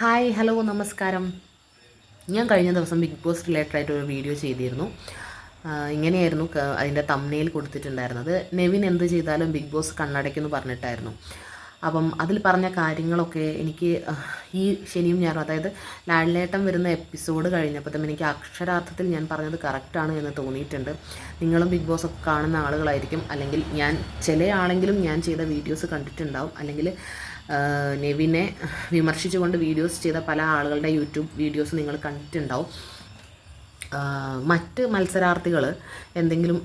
Hi hello നമസ്കാരം. ഞാൻ കഴിഞ്ഞ ദിവസം ബിഗ് ബോസ് റിലേറ്റഡ് ആയിട്ട് ഒരു വീഡിയോ ചെയ്തിരുന്നു. ഇങ്ങനെയായിരുന്നു അതിന്റെ തമ്മനയിൽ കൊടുത്തിട്ടുണ്ടായിരുന്നത്. നെവിൻ എന്ത് ചെയ്താലും ബിഗ് ബോസ് കണ്ണടയ്ക്കുന്നു പറഞ്ഞിട്ടായിരുന്നു. അപ്പം അതിൽ പറഞ്ഞ കാര്യങ്ങളൊക്കെ എനിക്ക് ഈ ശനിയും ഞായറും അതായത് ലാഡ്ലേട്ടം വരുന്ന എപ്പിസോഡ് കഴിഞ്ഞപ്പോഴത്തേക്കും എനിക്ക് അക്ഷരാർത്ഥത്തിൽ ഞാൻ പറഞ്ഞത് കറക്റ്റാണ് എന്ന് തോന്നിയിട്ടുണ്ട്. നിങ്ങളും ബിഗ് ബോസ് ഒക്കെ കാണുന്ന ആളുകളായിരിക്കും. അല്ലെങ്കിൽ ഞാൻ ചില ആണെങ്കിലും ഞാൻ ചെയ്ത വീഡിയോസ് കണ്ടിട്ടുണ്ടാവും. അല്ലെങ്കിൽ നെവിനെ വിമർശിച്ചുകൊണ്ട് വീഡിയോസ് ചെയ്ത പല ആളുകളുടെ യൂട്യൂബ് വീഡിയോസ് നിങ്ങൾ കണ്ടിട്ടുണ്ടാവും. മറ്റ് മത്സരാർത്ഥികൾ എന്തെങ്കിലും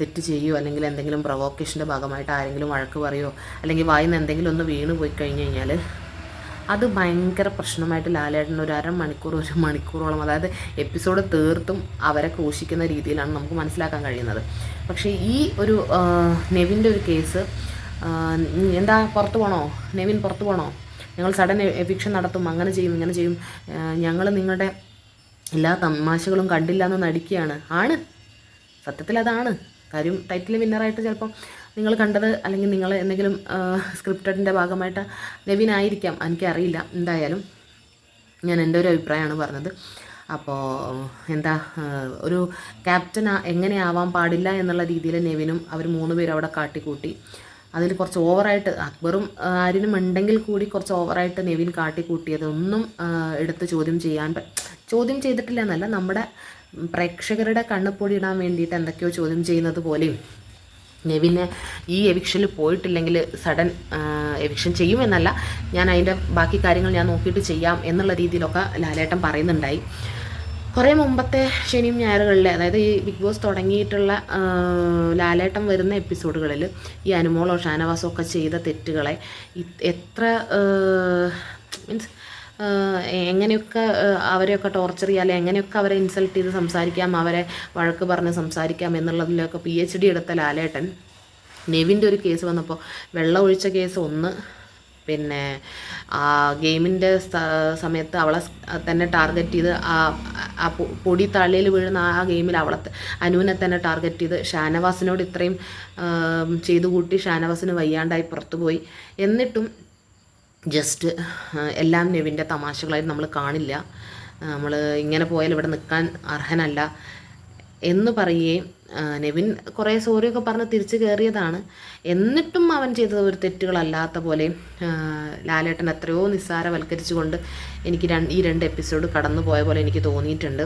തെറ്റ് ചെയ്യുകയോ അല്ലെങ്കിൽ എന്തെങ്കിലും പ്രൊവോക്കേഷന്റെ ഭാഗമായിട്ട് ആരെങ്കിലും വഴക്ക് പറയുമോ അല്ലെങ്കിൽ വായിന്ന് എന്തെങ്കിലും ഒന്ന് വീണ് പോയി കഴിഞ്ഞ് കഴിഞ്ഞാൽ അത് ഭയങ്കര പ്രശ്നമായിട്ട് ലാലേട്ടൻ ഒരു അരമണിക്കൂർ ഒരു മണിക്കൂറോളം അതായത് എപ്പിസോഡ് തീർത്തും അവരെ ക്രൂശിക്കുന്ന രീതിയിലാണ് നമുക്ക് മനസ്സിലാക്കാൻ കഴിയുന്നത്. പക്ഷേ ഈ ഒരു നെവിന്റെ ഒരു കേസ് എന്താ പുറത്ത് പോകണോ നെവിൻ പുറത്ത് പോകണോ ഞങ്ങൾ സഡൻ എവിക്ഷൻ നടത്തും അങ്ങനെ ചെയ്യും ഇങ്ങനെ ചെയ്യും. ഞങ്ങൾ നിങ്ങളുടെ എല്ലാ തമാശകളും കണ്ടില്ല എന്ന് നടിക്കുകയാണ്. ആണ്. സത്യത്തിൽ അതാണ്. കാര്യം ടൈറ്റിൽ വിന്നറായിട്ട് ചിലപ്പം നിങ്ങൾ കണ്ടത് അല്ലെങ്കിൽ നിങ്ങൾ എന്തെങ്കിലും സ്ക്രിപ്റ്റഡിന്റെ ഭാഗമായിട്ട് നെവിനായിരിക്കാം എനിക്കറിയില്ല എന്തായാലും ഞാൻ എന്റെ ഒരു അഭിപ്രായമാണ് പറഞ്ഞത്. അപ്പോൾ എന്താ ഒരു ക്യാപ്റ്റൻ എങ്ങനെ ആവാൻ പാടില്ല എന്നുള്ള രീതിയിൽ നെവിനും അവർ മൂന്ന് പേരും അവിടെ കാട്ടിക്കൂട്ടി. അതിൽ കുറച്ച് ഓവറായിട്ട് അക്ബറും ആരിനും ഉണ്ടെങ്കിൽ കൂടി കുറച്ച് ഓവറായിട്ട് നെവിൻ കാട്ടിക്കൂട്ടിയതൊന്നും എടുത്ത് ചോദ്യം ചെയ്യാൻ ചോദ്യം ചെയ്തിട്ടില്ല എന്നല്ല നമ്മുടെ പ്രേക്ഷകരുടെ കണ്ണുപൊടി ഇടാൻ വേണ്ടിയിട്ട് എന്തൊക്കെയോ ചോദ്യം ചെയ്യുന്നത് പോലെയും. നെവിന് ഈ എവിക്ഷൻ പോയിട്ടില്ലെങ്കിൽ സഡൻ എവിക്ഷൻ ചെയ്യുമെന്നല്ല ഞാൻ അതിന്റെ ബാക്കി കാര്യങ്ങൾ ഞാൻ നോക്കിയിട്ട് ചെയ്യാം എന്നുള്ള രീതിയിലൊക്കെ ലാലേട്ടൻ പറയുന്നുണ്ടായി. കുറേ മുമ്പത്തെ ശനിയും ഞായറുകളിൽ അതായത് ഈ ബിഗ് ബോസ് തുടങ്ങിയിട്ടുള്ള ലാലേട്ടം വരുന്ന എപ്പിസോഡുകളിൽ ഈ അനുമോളോ ഷാനവാസോ ഒക്കെ ചെയ്ത തെറ്റുകളെ എത്ര മീൻസ് എങ്ങനെയൊക്കെ അവരെയൊക്കെ ടോർച്ചർ ചെയ്യാം അല്ലെങ്കിൽ എങ്ങനെയൊക്കെ അവരെ ഇൻസൾട്ട് ചെയ്ത് സംസാരിക്കാം അവരെ വഴക്ക് പറഞ്ഞ് സംസാരിക്കാം എന്നുള്ളതിലൊക്കെ പി എച്ച് ഡി എടുത്ത ലാലേട്ടൻ നെവിന്റെ ഒരു കേസ് വന്നപ്പോൾ വെള്ളം ഒഴിച്ച കേസ് ഒന്ന് പിന്നെ ആ ഗെയിമിന്റെ സമയത്ത് അവളെ തന്നെ ടാർഗറ്റ് ചെയ്ത് ആ ആ പൊടി തള്ളിയിൽ വീഴുന്ന ആ ഗെയിമിൽ അവളെ അനുവിനെ തന്നെ ടാർഗറ്റ് ചെയ്ത് ഷാനവാസിനോട് ഇത്രയും ചെയ്തു കൂട്ടി ഷാനവാസിന് വയ്യാണ്ടായി പുറത്തുപോയി എന്നിട്ടും ജസ്റ്റ് എല്ലാം നെവിന്റെ തമാശകളായി നമ്മൾ കാണില്ല. നമ്മൾ ഇങ്ങനെ പോയാൽ ഇവിടെ നിൽക്കാൻ അർഹനല്ല എന്ന് പറയുകയും നെവിൻ കുറേ സോറിയൊക്കെ പറഞ്ഞ് തിരിച്ചു കയറിയതാണ്. എന്നിട്ടും അവൻ ചെയ്തത് ഒരു തെറ്റുകളല്ലാത്ത പോലെ ലാലേട്ടൻ എത്രയോ നിസ്സാരവൽക്കരിച്ചുകൊണ്ട് എനിക്ക് ഈ രണ്ട് എപ്പിസോഡ് കടന്നു പോയ പോലെ എനിക്ക് തോന്നിയിട്ടുണ്ട്.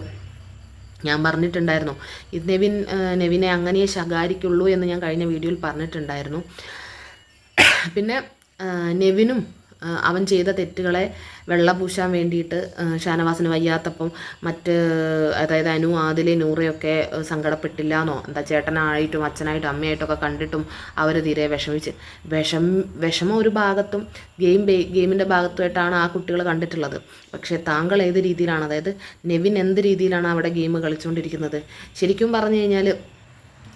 ഞാൻ പറഞ്ഞിട്ടുണ്ടായിരുന്നു ഇത് നെവിൻ നെവിനെ അങ്ങനെയേ ശകാരിക്കുള്ളൂ എന്ന് ഞാൻ കഴിഞ്ഞ വീഡിയോയിൽ പറഞ്ഞിട്ടുണ്ടായിരുന്നു. പിന്നെ നെവിനും അവൻ ചെയ്ത തെറ്റുകളെ വെള്ളപൂശാൻ വേണ്ടിയിട്ട് ഷാനവാസിന് വയ്യാത്തപ്പം മറ്റ് അതായത് അനു ആദിലെ നൂറയൊക്കെ സങ്കടപ്പെട്ടില്ല എന്നോ എന്താ ചേട്ടനായിട്ടും അച്ഛനായിട്ടും അമ്മയായിട്ടൊക്കെ കണ്ടിട്ടും അവർ തീരെ വിഷമിച്ച്. വിഷം വിഷമം ഒരു ഭാഗത്തും ഗെയിം ഗെയിമിന്റെ ഭാഗത്തുമായിട്ടാണ് ആ കുട്ടികൾ കണ്ടിട്ടുള്ളത്. പക്ഷേ താങ്കൾ ഏത് രീതിയിലാണ് അതായത് നെവിൻ എന്ത് രീതിയിലാണ് അവിടെ ഗെയിം കളിച്ചുകൊണ്ടിരിക്കുന്നത് ശരിക്കും പറഞ്ഞു കഴിഞ്ഞാൽ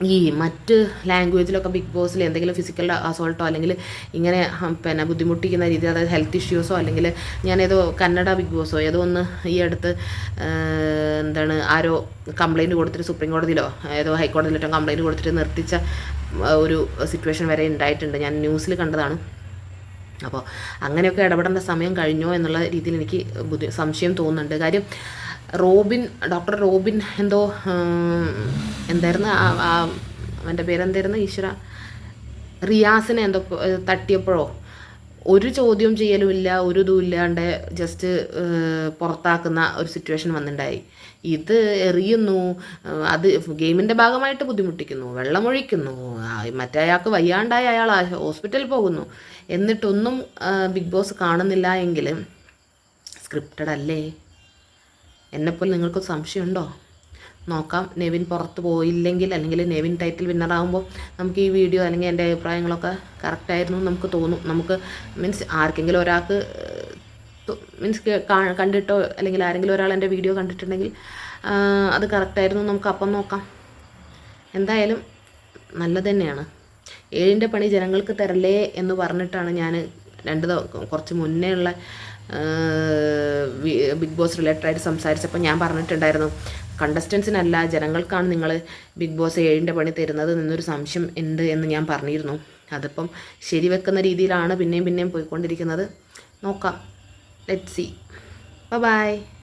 ഈ മറ്റ് ലാംഗ്വേജിലൊക്കെ ബിഗ് ബോസിൽ എന്തെങ്കിലും ഫിസിക്കൽ അസോൾട്ടോ അല്ലെങ്കിൽ ഇങ്ങനെ പിന്നെ ബുദ്ധിമുട്ടിക്കുന്ന രീതി അതായത് ഹെൽത്ത് ഇഷ്യൂസോ അല്ലെങ്കിൽ ഞാനേതോ കന്നഡ ബിഗ് ബോസോ ഏതോ ഒന്ന് ഈ അടുത്ത് എന്താണ് ആരോ കംപ്ലയിന്റ് കൊടുത്തിട്ട് സുപ്രീം കോടതിയിലോ ഏതോ ഹൈക്കോടതിയിലോ കംപ്ലയിന്റ് കൊടുത്തിട്ട് നിർത്തിച്ച ഒരു സിറ്റുവേഷൻ വരെ ഉണ്ടായിട്ടുണ്ട് ഞാൻ ന്യൂസിൽ കണ്ടതാണ്. അപ്പോൾ അങ്ങനെയൊക്കെ ഇടപെടേണ്ട സമയം കഴിഞ്ഞോ എന്നുള്ള രീതിയിൽ എനിക്ക് ബുദ്ധി സംശയം തോന്നുന്നുണ്ട്. കാര്യം റോബിൻ ഡോക്ടർ റോബിൻ എന്തോ എന്തായിരുന്നു അവന്റെ പേരെന്തായിരുന്നു ഈശ്വര റിയാസിനെ എന്തോ തട്ടിയപ്പോഴോ? ഒരു ചോദ്യം ചെയ്യലും ഇല്ല ഒരു ഇതും ഇല്ലാണ്ട് ജസ്റ്റ് പുറത്താക്കുന്ന ഒരു സിറ്റുവേഷൻ വന്നിട്ടുണ്ടായി ഇത് എറിയുന്നു അത് ഗെയിമിന്റെ ഭാഗമായിട്ട് ബുദ്ധിമുട്ടിക്കുന്നു വെള്ളമൊഴിക്കുന്നു മറ്റേ അയാൾക്ക് വയ്യാണ്ടായ അയാൾ ഹോസ്പിറ്റലിൽ പോകുന്നു. എന്നിട്ടൊന്നും ബിഗ് ബോസ് കാണുന്നില്ല എങ്കിലും സ്ക്രിപ്റ്റഡ് അല്ലേ? എന്നെപ്പോലെ നിങ്ങൾക്ക് സംശയമുണ്ടോ? നോക്കാം. നെവിൻ പുറത്ത് പോയില്ലെങ്കിൽ അല്ലെങ്കിൽ നെവിൻ ടൈറ്റിൽ വിന്നറാകുമ്പോൾ നമുക്ക് ഈ വീഡിയോ അല്ലെങ്കിൽ എന്റെ അഭിപ്രായങ്ങളൊക്കെ കറക്റ്റായിരുന്നു നമുക്ക് തോന്നും. നമുക്ക് മീൻസ് ആർക്കെങ്കിലും ഒരാൾക്ക് മീൻസ് കണ്ടിട്ടോ അല്ലെങ്കിൽ ആരെങ്കിലും ഒരാൾ എന്റെ വീഡിയോ കണ്ടിട്ടുണ്ടെങ്കിൽ അത് കറക്റ്റായിരുന്നു നമുക്ക് അപ്പം നോക്കാം. എന്തായാലും നല്ലത് തന്നെയാണ്. ഏഴിന്റെ പണി ജനങ്ങൾക്ക് തരല്ലേ എന്ന് പറഞ്ഞിട്ടാണ് ഞാൻ രണ്ട് കുറച്ച് മുന്നേ ഉള്ള ബിഗ് ബോസ് റിലേറ്റഡ് ആയിട്ട് സംസാരിച്ചപ്പോൾ ഞാൻ പറഞ്ഞിട്ടുണ്ടായിരുന്നു കണ്ടസ്റ്റൻസിനല്ല ജനങ്ങൾക്കാണ് നിങ്ങൾ ബിഗ് ബോസ് ഏഴിന്റെ പണി തരുന്നത് എന്നൊരു സംശയം ഉണ്ട് എന്ന് ഞാൻ പറഞ്ഞിരുന്നു. അതിപ്പം ശരിവെക്കുന്ന രീതിയിലാണ് പിന്നെയും പിന്നെയും പോയിക്കൊണ്ടിരിക്കുന്നത്. നോക്കാം. Let see by